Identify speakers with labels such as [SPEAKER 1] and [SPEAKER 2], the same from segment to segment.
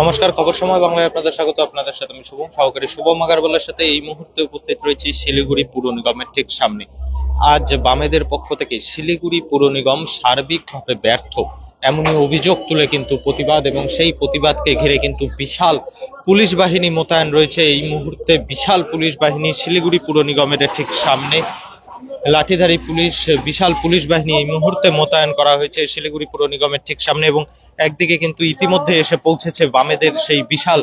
[SPEAKER 1] নমস্কার, খবর সময় বাংলায় আপনাদের স্বাগত। আপনাদের সাথে আমি শুভম, সহকারী শুভম আগারওয়ালের সাথে এই মুহূর্তে উপস্থিত রয়েছি শিলিগুড়ি পুর নিগমের ঠিক সামনে। আজ বামেদের পক্ষ থেকে শিলিগুড়ি পুর নিগম সার্বিকভাবে ব্যর্থ। এমনই অভিযোগ তুলে কিন্তু প্রতিবাদ এবং সেই প্রতিবাদকে ঘিরে কিন্তু বিশাল পুলিশ বাহিনী মোতায়েন রয়েছে। এই মুহূর্তে বিশাল পুলিশ বাহিনী শিলিগুড়ি পুর নিগমের ঠিক সামনে। লাঠিধারী পুলিশ, বিশাল পুলিশ বাহিনী এই মুহূর্তে মোতায়েন করা হয়েছে শিলিগুড়ি পুর নিগমের ঠিক সামনে এবং একদিকে কিন্তু ইতিমধ্যে এসে পৌঁছেছে বামেদের সেই বিশাল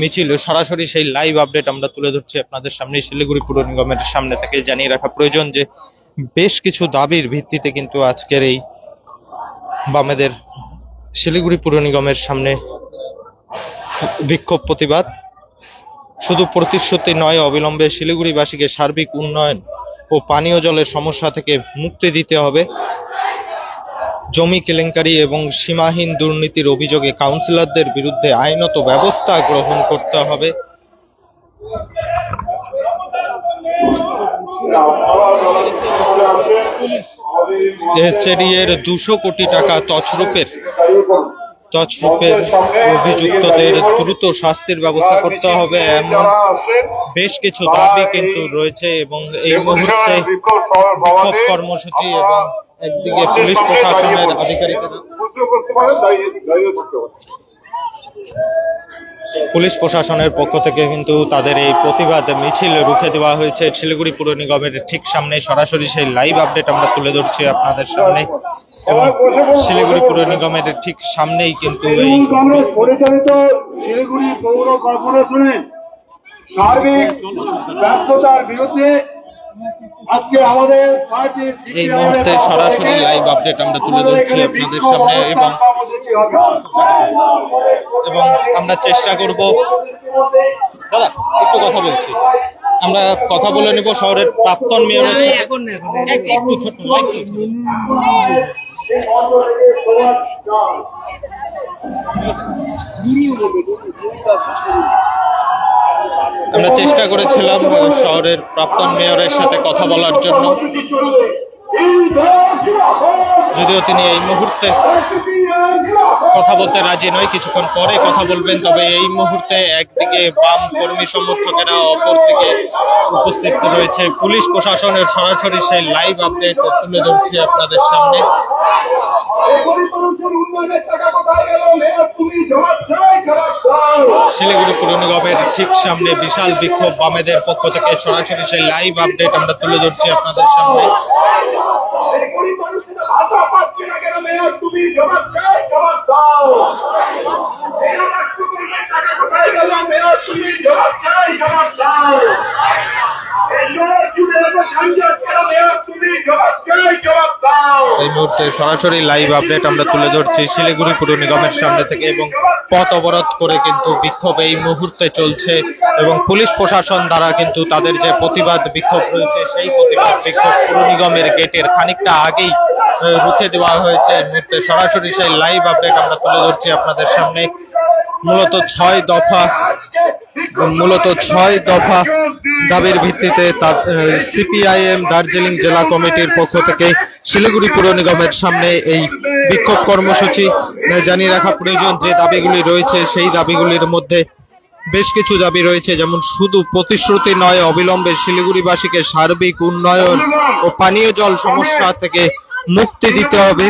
[SPEAKER 1] মিছিল। সরাসরি সেই লাইভ আপডেট আমরা তুলে ধরছি আপনাদের সামনে শিলিগুড়ি পুর নিগমের সামনে থেকে জানিয়ে রাখা প্রয়োজন যে বেশ কিছু দাবির ভিত্তিতে কিন্তু আজকের এই বামেদের শিলিগুড়ি পুর নিগমের সামনে বিক্ষোভ প্রতিবাদ। শুধু প্রতিশ্রুতি নয়, অবিলম্বে শিলিগুড়িবাসীকে সার্বিক উন্নয়ন ও পানীয় জলের সমস্যা থেকে মুক্তি দিতে হবে। জমি কেলেঙ্কারি এবং সীমাহীন দুর্নীতির অভিযোগে কাউন্সিলরদের বিরুদ্ধে আইনত ব্যবস্থা গ্রহণ করতে হবে। এর দুশো কোটি টাকা তছরূপের তছরূপের অভিযুক্তদের দ্রুত শাস্তির ব্যবস্থা করতে হবে এমন বেশ কিছু দাবি কিন্তু রয়েছে এবং এই মুহূর্তে বিক্ষোভ কর্মসূচি এবং একদিকে পুলিশ প্রশাসনের আধিকারিকেরা পুলিশ প্রশাসনের পক্ষ থেকে কিন্তু তাদের এই প্রতিবাদ মিছিল রুখে দেওয়া হয়েছে। শিলিগুড়ি পুর নিগমের ঠিক সামনে সরাসরি সেই লাইভ আপডেট আমরা তুলে ধরছি আপনাদের সামনে। এবং শিলিগুড়ি পুর নিগমের ঠিক সামনেই কিন্তু এই
[SPEAKER 2] কংগ্রেস পরিচালিত শিলিগুড়ি পৌর কর্পোরেশনের সার্বিক ব্যর্থতার বিরুদ্ধে আজকে আমাদের
[SPEAKER 1] এই মুহূর্তে সরাসরি লাইভ আপডেট আমরা তুলে ধরছি আপনাদের সামনে এবং এবং আমরা চেষ্টা করব দাদা একটু কথা বলছি। আমরা কথা বলে নিব শহরের প্রাক্তন মেয়রের সাথে একটু ছোট লাইভ চলছে। আমরা চেষ্টা করেছিলাম শহরের প্রাক্তন মেয়রের সাথে কথা বলার জন্য। যদিও তিনি এই মুহূর্তে কথা বলতে রাজি নয় কিছুক্ষণ পরে কথা বলবেন, তবে এই মুহূর্তে একদিকে বাম কর্মী সমর্থকেরা, অপরদিকে উপস্থিত রয়েছে পুলিশ প্রশাসনের সরাসরি সেই লাইভ আপডেট তুলে ধরছি আপনাদের সামনে। শিলিগুড়ি পুর নিগমের ঠিক সামনে বিশাল বিক্ষোভ, বামেদের পক্ষ থেকে সরাসরি সেই লাইভ আপডেট আমরা তুলে ধরছি আপনাদের সামনে।
[SPEAKER 2] চাই, জবাব দাও। তুমি জবাব চাই, জবাব দাও।
[SPEAKER 1] এই মুহূর্তে সরাসরি লাইভ আপডেট আমরা তুলে ধরছি শিলিগুড়ি পুর নিগমের সামনে থেকে এবং পথ অবরোধ করে কিন্তু বিক্ষোভ এই মুহূর্তে চলছে এবং পুলিশ প্রশাসন দ্বারা কিন্তু তাদের যে প্রতিবাদ বিক্ষোভ রয়েছে, সেই প্রতিবাদ বিক্ষোভ পুর নিগমের গেটের খানিকটা আগেই রুখে দেওয়া হয়েছে এই মুহূর্তে। সরাসরি সেই লাইভ আপডেট আমরা তুলে ধরছি আপনাদের সামনে। মূলত ছয় দফা, মূলত ছয় দফা দাবির ভিত্তিতে সিপিআইএম দার্জিলিং জেলা কমিটির পক্ষ থেকে শিলিগুড়ি পুর নিগমের সামনে এই বিক্ষোভ কর্মসূচি। জানিয়ে রাখা প্রয়োজন যে দাবিগুলি রয়েছে, সেই দাবিগুলির মধ্যে বেশ কিছু দাবি রয়েছে, যেমন শুধু প্রতিশ্রুতি নয়, অবিলম্বে শিলিগুড়িবাসীকে সার্বিক উন্নয়ন ও পানীয় জল সমস্যা থেকে মুক্তি দিতে হবে।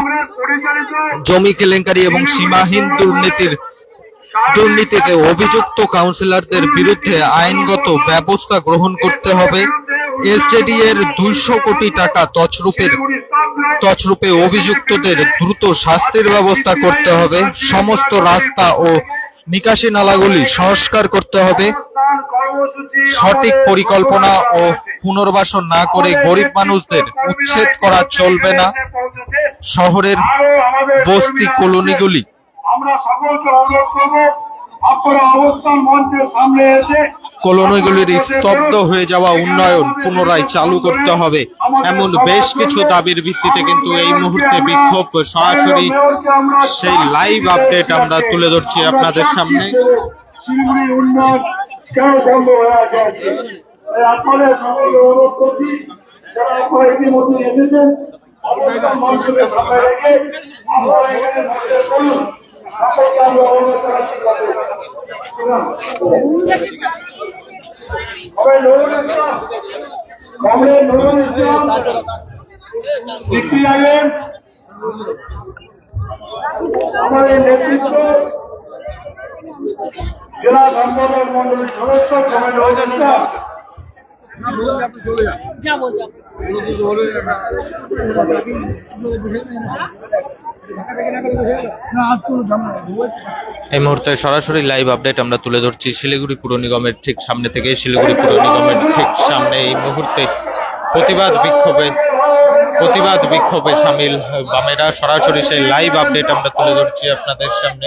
[SPEAKER 1] জমি কেলেঙ্কারি এবং সীমাহীন দুর্নীতির দুর্নীতিতে অভিযুক্ত কাউন্সিলরদের বিরুদ্ধে আইনগত ব্যবস্থা গ্রহণ করতে হবে। এসজেডি এর দুইশো কোটি টাকা তছরূপের তছরূপে অভিযুক্তদের দ্রুত শাস্তির ব্যবস্থা করতে হবে। সমস্ত রাস্তা ও নিকাশি নালাগুলি সংস্কার করতে হবে। সঠিক পরিকল্পনা ও পুনর্বাসন না করে গরিব মানুষদের উচ্ছেদ করা চলবে না। শহরের বস্তি কলোনিগুলি
[SPEAKER 2] আমরা সকলকে অনুরোধ করব, আপনারা অবস্থান মঞ্চের সামনে এসে
[SPEAKER 1] কলোনিগুলির স্তব্ধ হয়ে যাওয়া উন্নয়ন পুনরায় চালু করতে হবে। এমন বেশ কিছু দাবির ভিত্তিতে কিন্তু এই মুহূর্তে বিক্ষোভ সরাসরি সেই লাইভ আপডেট আমরা তুলে ধরছি আপনাদের সামনে।
[SPEAKER 2] আপনাদের সকলকে অনুরোধ করছি যারা আপনারা ইতিমধ্যে এসেছেন সামনে রেখে আপনারা এখানে সকলকে আমরা অনুরোধ কবে নুরুল ইসলাম কমরেড নুরুল ইসলাম। ডিগ্রি আইন আমাদের নেতৃত্ব জেলা সম্পাদক মন্ডলীর সদস্য কমরেড নুরুল ইসলাম
[SPEAKER 1] এই মুহূর্তে সরাসরি লাইভ আপডেট আমরা তুলে ধরছি। শিলিগুড়ি পুর নিগমের ঠিক সামনে থেকে শিলিগুড়ি পুর নিগমের ঠিক সামনে এই মুহূর্তে প্রতিবাদ বিক্ষোভে প্রতিবাদ বিক্ষোভে সামিল বামেরা। সরাসরি সেই লাইভ আপডেট আমরা তুলে ধরছি আপনাদের সামনে।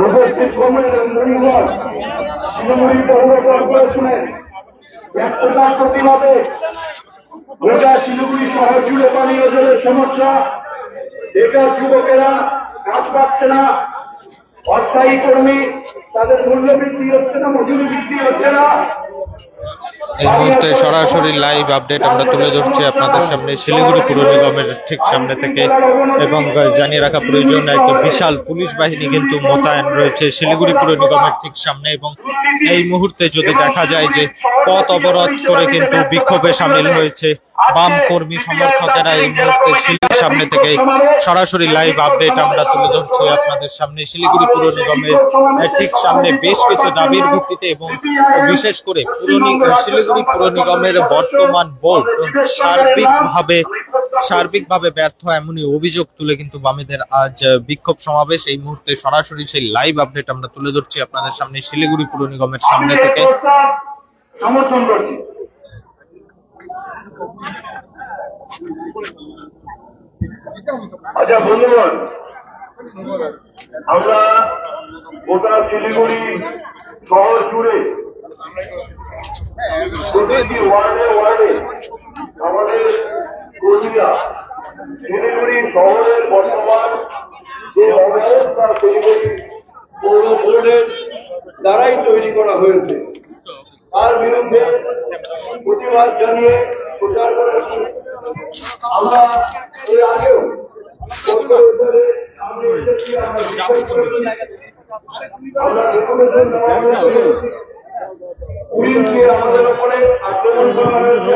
[SPEAKER 2] উপস্থিত কর্মীদের মূল্যবান শিলিগুড়ি পৌর কর্পোরেশনের ব্যর্থতার প্রতিবাদে গোটা শিলিগুড়ি শহর জুড়ে পানীয় জলের সমস্যা। বেকার যুবকেরা কাজ পাচ্ছে না। অস্থায়ী কর্মী, তাদের মূল্য বৃদ্ধি হচ্ছে না, মজুরি বৃদ্ধি হচ্ছে না।
[SPEAKER 1] এই মুহূর্তে সরাসরি লাইভ আপডেট আমরা তুলে ধরছি আপনাদের সামনে শিলিগুড়ি পুর নিগমের ঠিক সামনে থেকে এবং জানিয়ে রাখা প্রয়োজন, একটা বিশাল পুলিশ বাহিনী কিন্তু মোতায়েন রয়েছে শিলিগুড়ি পুর নিগমের ঠিক সামনে এবং এই মুহূর্তে যদি দেখা যায় যে পথ অবরোধ করে কিন্তু বিক্ষোভে সামিল হয়েছে বাম কর্মী সমর্থকেরা এই মুহূর্তে শিলিগুড়ির সামনে থেকে সরাসরি লাইভ আপডেট আমরা তুলে ধরছি আপনাদের সামনে। শিলিগুড়ি পুর নিগমের ঠিক সামনে বেশ কিছু দাবির ভিত্তিতে এবং বিশেষ করে পুরনি শিলিগুড়ি পুর নিগমের বর্তমান বোর্ড সার্বিকভাবে সার্বিকভাবে ব্যর্থ এমনই অভিযোগ তুলে কিন্তু বামেদের আজ বিক্ষোভ সমাবেশ। এই মুহূর্তে সরাসরি সেই লাইভ আপডেট আমরা তুলে ধরছি আপনাদের সামনে শিলিগুড়ি পুর নিগমের সামনে থেকে।
[SPEAKER 2] সমর্থন করছি। আচ্ছা বন্ধুগণ, আমরা গোটা শিলিগুড়ি শহর জুড়ে প্রতিটি ওয়ার্ডে ওয়ার্ডে আমাদের কর্মীরা শিলিগুড়ি শহরের বর্তমান যে অবস্থা, শিলিগুড়ি পৌর বোর্ডের দ্বারাই তৈরি করা হয়েছে। তার বিরুদ্ধে প্রতিবাদ জানিয়ে প্রচার করেছি। আমরা এর আগেও আমরা। আমরা আমাদের উপরে আক্রমণ করা হয়েছে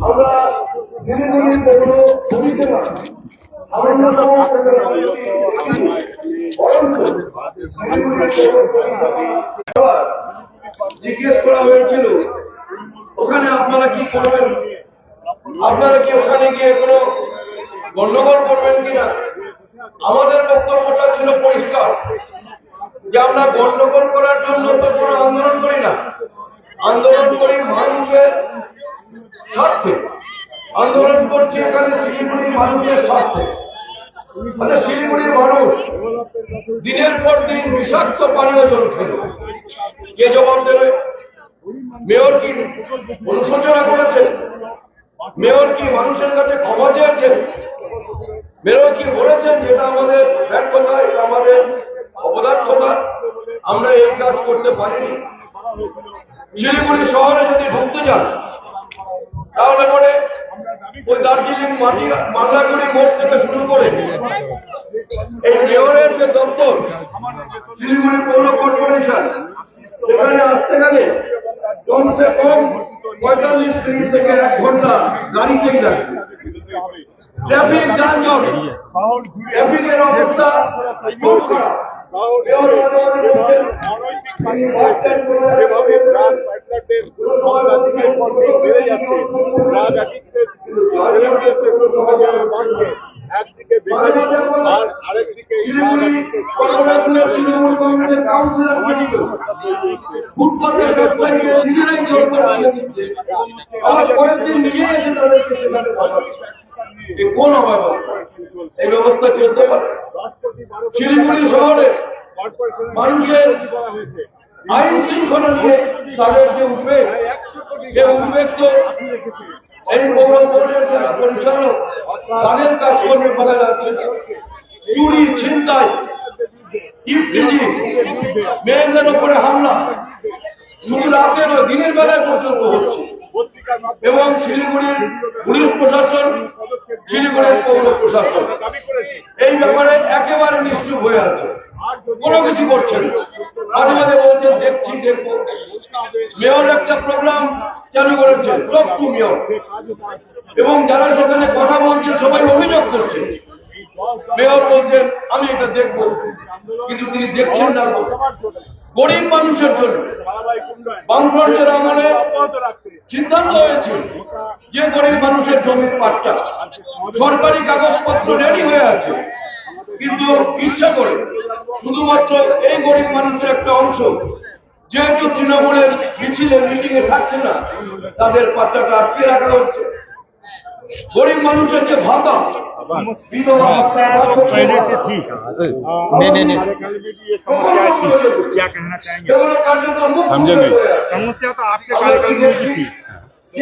[SPEAKER 2] আমরা ধীরে ধীরে কোনো পুলিশে না সামান্যতম জিজ্ঞেস করা হয়েছিল, ওখানে আপনারা কি করবেন? আপনারা কি ওখানে গিয়ে কোনো গন্ডগোল করবেন কিনা? আমাদের বক্তব্যটা ছিল পরিষ্কার, যে আমরা গন্ডগোল করার জন্য তো কোনো আন্দোলন করি না। আন্দোলন করি মানুষের স্বার্থে। আন্দোলন করছি এখানে শিলিগুড়ির মানুষের স্বার্থে। আচ্ছা শিলিগুড়ির মানুষ দিনের পর দিন বিষাক্ত পানীয় জল খেল। কে জবাব দেবে? মেয়র কি অনুশোচনা করেছেন? মেয়র কি মানুষের কাছে ক্ষমা চেয়েছেন? মেয়র কি বলেছেন যেটা আমাদের ব্যর্থতা, এটা আমাদের অপদার্থতা? আমরা এই কাজ করতে পারিনি। শিলিগুড়ি শহরে যদি ঢুকতে যান, তাহলে পরে ওই দার্জিলিং মাটি মাল্লাগুড়ি মোড় থেকে শুরু করে এই মেয়রের যে দপ্তর শিলিগুড়ি পৌর কর্পোরেশন সেখানে আসতে গেলে কমসে কম পঁয়তাল্লিশ মিনিট থেকে এক ঘণ্টা গাড়ি চেক রাখবে ট্রাফিক যানজট ট্রাফিকের অবস্থা মেয়র মনে মনে তিনি বাস স্ট্যান্ড
[SPEAKER 3] বেড়ে যাচ্ছে। ড্রাগ অ্যাডিক্টেড একদিকে বেকার আর আরেকদিকে
[SPEAKER 2] কোন এই ব্যবস্থা চলতে পারে শিলিগুড়ি শহরে মানুষের আইন শৃঙ্খলা নিয়ে তাদের যে উদ্বেগ যে উদ্বেগ তো এই পৌর বোর্ডের যারা পরিচালক, তাদের কাজকর্মে পাওয়া যাচ্ছে চুরি, ছিনতাই মেয়েদের উপরে হামলা, শুধু রাতে নয়, দিনের বেলায় পর্যন্ত হচ্ছে। এবং শিলিগুড়ির পুলিশ প্রশাসন, শিলিগুড়ির পৌর প্রশাসন, এই ব্যাপারে একেবারে নিশ্চুপ হয়ে আছে। কোনো কিছু করছেন মাঝে মাঝে বলছেন, দেখছি দেখব মেয়র একটা প্রোগ্রাম চালু করেছে টপ টু মেয়র এবং যারা সেখানে কথা বলছেন, সবাই অভিযোগ করছে মেয়র বলছেন, আমি এটা দেখব। কিন্তু তিনি দেখছেন না। গরিব মানুষের জন্য বামফ্রন্টের আমলে সিদ্ধান্ত হয়েছে যে গরিব মানুষের জমির পাট্টা সরকারি কাগজপত্র রেডি হয়ে আছে। কিন্তু ইচ্ছা করে শুধুমাত্র এই গরিব মানুষের একটা অংশ যেহেতু তৃণমূলের মিছিলে মিটিং এ থাকছে না তাদের পাট্টাটা আটকে রাখা হচ্ছে গরিব মানুষের যে ভাতা বিধবা
[SPEAKER 4] पहले से थी
[SPEAKER 1] नहीं नहीं नहीं
[SPEAKER 4] हमारे काल में भी ये समस्या थी क्या कहना चाहेंगे
[SPEAKER 2] সেগুলো কার্যকর মুখ
[SPEAKER 4] समझे नहीं
[SPEAKER 2] হয়ে আছে।
[SPEAKER 4] समस्या तो आपके कार्यकाल में भी थी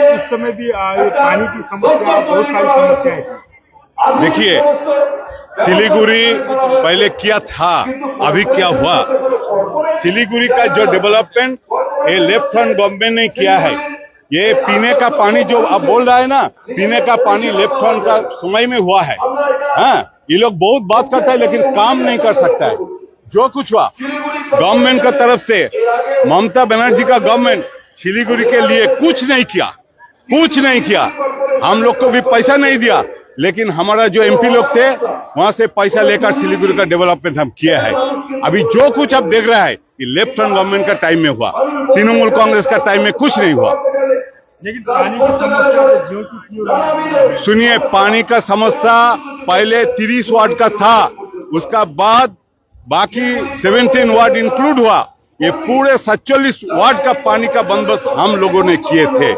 [SPEAKER 4] इस समय भी आ, ये पानी की समस्या बहुत सारी समस्याएं थी
[SPEAKER 5] देखिए, सिलीगुड़ी पहले क्या था अभी क्या हुआ? सिलीगुड़ी का जो डेवलपमेंट ये लेफ़्ट फ्रंट गवर्नमेंट ने किया है। ये पीने का पानी जो आप बोल रहा है ना पीने का पानी लेफ़्ट फ्रंट का समय में हुआ है। हाँ ये लोग बहुत बात करता है लेकिन काम नहीं कर सकता है। जो कुछ हुआ गवर्नमेंट का तरफ़ से ममता बनर्जी का गवर्नमेंट सिलीगुड़ी के लिए कुछ नहीं किया कुछ नहीं किया। हम लोग को भी पैसा नहीं दिया। लेकिन हमारा जो एमपी लोग थे वहाँ से पैसा लेकर सिलीगुड़ी का डेवलपमेंट हम किया है। अभी जो कुछ अब देख रहा है ये लेफ़्ट फ्रंट गवर्नमेंट का टाइम में हुआ। तृणमूल कांग्रेस का टाइम में कुछ नहीं हुआ।
[SPEAKER 4] लेकिन पानी की समस्या तो की
[SPEAKER 5] सुनिए पानी का समस्या पहले तीस वार्ड का था। उसका बाद बाकी 17 वार्ड इंक्लूड हुआ। ये पूरे सत्तालीस वार्ड का पानी का बंदोबस्त हम लोगों ने किए थे।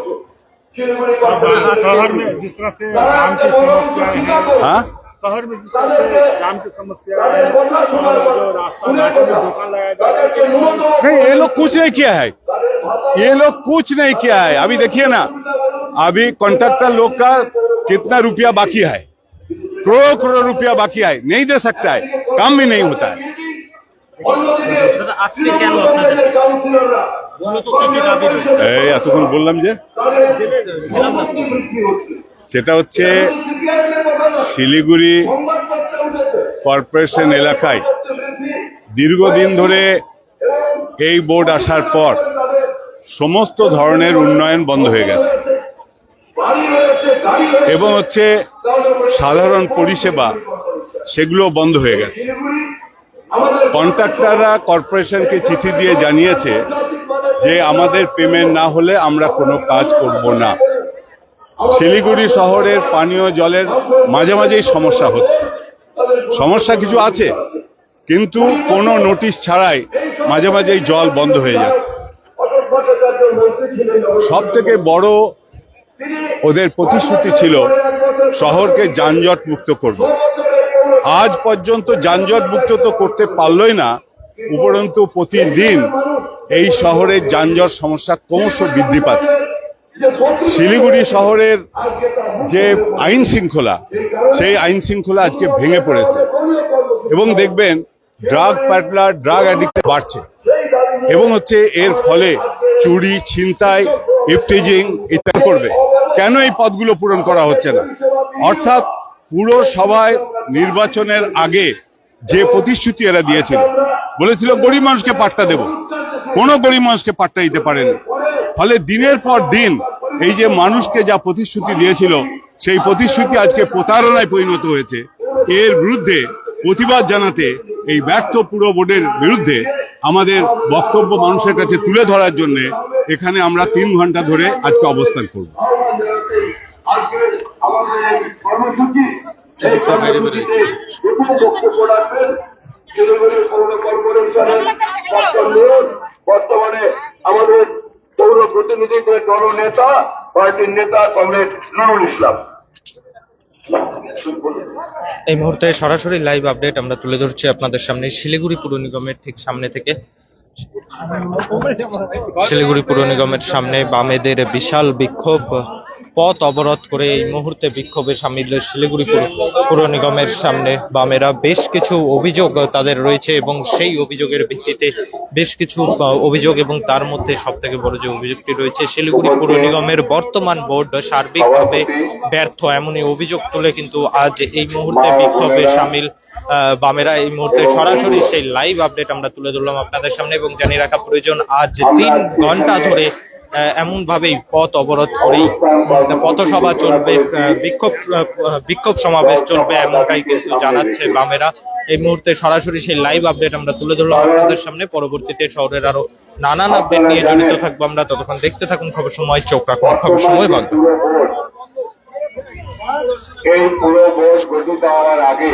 [SPEAKER 4] शहर में जिस तरह से जाम की समस्याएँ हैं
[SPEAKER 5] हाँ?
[SPEAKER 4] शहर में जिस तरह से जाम की समस्या है जो रास्ता घाटों में दुकान लगाया जा रहा है
[SPEAKER 5] नहीं ये लोग कुछ नहीं किया है। ये लोग कुछ नहीं किया है। अभी देखिए ना अभी कॉन्ट्रैक्टर लोग का कितना रुपया बाकी है? करोड़ करोड़ रुपया बाकी है। नहीं दे सकता है। काम भी नहीं होता है। এই, এতক্ষণ বললাম যে সেটা হচ্ছে শিলিগুড়ি কর্পোরেশন এলাকায় দীর্ঘদিন ধরে এই বোর্ড আসার পর সমস্ত ধরনের উন্নয়ন বন্ধ হয়ে গেছে। এবং হচ্ছে সাধারণ পরিষেবা সেগুলো বন্ধ হয়ে গেছে। কন্ট্রাক্টররা কর্পোরেশনকে চিঠি দিয়ে জানিয়েছে যে আমাদের পেমেন্ট না হলে আমরা কোনো কাজ করব না। শিলিগুড়ি শহরের পানীয় জলের মাঝে মাঝেই সমস্যা হচ্ছে। সমস্যা কিছু আছে, কিন্তু কোনো নোটিশ ছাড়াই মাঝে মাঝেই জল বন্ধ হয়ে যাচ্ছে। সব থেকে বড় ওদের প্রতিশ্রুতি ছিল শহরকে যানজট মুক্ত করবে। আজ পর্যন্ত যানজট মুক্ত তো করতে পারলই না, উপরন্তু প্রতিদিন এই শহরের যানজট সমস্যা ক্রমশ বৃদ্ধি পাচ্ছে। শিলিগুড়ি শহরের যে আইন শৃঙ্খলা, সেই আইন শৃঙ্খলা আজকে ভেঙে পড়েছে। এবং দেখবেন ড্রাগ প্যাটলার ড্রাগ অ্যাডিক্ট বাড়ছে। এবং হচ্ছে এর ফলে চুরি, ছিনতাই ইফটিজিং ইত্যাদি করবে। কেন এই পদগুলো পূরণ করা হচ্ছে না? অর্থাৎ পুরো সভায় নির্বাচনের আগে যে প্রতিশ্রুতি এরা দিয়েছিল, বলেছিল গরিব মানুষকে পাট্টা দেব। কোনো গরিব মানুষকে পাট্টা দিতে পারেনি। ফলে দিনের পর দিন এই যে মানুষকে যা প্রতিশ্রুতি দিয়েছিল, সেই প্রতিশ্রুতি আজকে প্রতারণায় পরিণত হয়েছে। এর বিরুদ্ধে প্রতিবাদ জানাতে এই ব্যর্থ পুরো বোর্ডের বিরুদ্ধে আমাদের বক্তব্য মানুষের কাছে তুলে ধরার জন্য এখানে আমরা তিন ঘণ্টা ধরে আজকে অবস্থান করব।
[SPEAKER 2] আজকে আমাদের এই কর্মসূচি এই কর্মসূচিতে প্রথম বক্তব্য রাখবেন। শিলিগুড়ি পৌর কর্পোরেশনের বর্তমানে আমাদের পৌর প্রতিনিধিদের দল নেতা পার্টির নেতা কমরেড নুরুল ইসলাম।
[SPEAKER 1] এই মুহূর্তে সরাসরি লাইভ আপডেট আমরা তুলে ধরছি আপনাদের সামনে। শিলিগুড়ি পুর নিগমের ঠিক সামনে থেকে। শিলিগুড়ি পুর নিগমের সামনে বামেদের বিশাল বিক্ষোভ। পথ অবরোধ করে এই মুহূর্তে বিক্ষোভে সামিল শিলিগুড়ি পুর- নিগমের সামনে বামেরা। বেশ কিছু অভিযোগ তাদের রয়েছে এবং সেই অভিযোগের ভিত্তিতে বেশ কিছু অভিযোগ এবং তার মধ্যে সব থেকে বড় যে অভিযোগটি রয়েছে, শিলিগুড়ি পুর নিগমের বর্তমান বোর্ড সার্বিকভাবে ব্যর্থ। এমনই অভিযোগ তুলে কিন্তু আজ এই মুহূর্তে বিক্ষোভে সামিল বামেরা। এই মুহূর্তে সরাসরি সেই লাইভ আপডেট আমরা তুলে ধরলাম আপনাদের সামনে এবং জানিয়ে রাখা প্রয়োজন, আজ তিন ঘণ্টা ধরে এমন ভাবেই পথ অবরোধ করেই পথসভা চলবে বিক্ষোভ বিক্ষোভ সমাবেশ চলবে এমনটাই কিন্তু জানাচ্ছে বামেরা। এই মুহূর্তে সরাসরি সেই লাইভ আপডেট আমরা তুলে ধরলাম আপনাদের সামনে। পরবর্তীতে শহরের আরও নানান আপডেট নিয়ে জড়িত থাকব আমরা। ততক্ষণ দেখতে থাকুন খবর সময়, চোখ রাখুন খবর সময় বাংলা
[SPEAKER 4] এই পুরো বোর্ড গঠিত হওয়ার আগে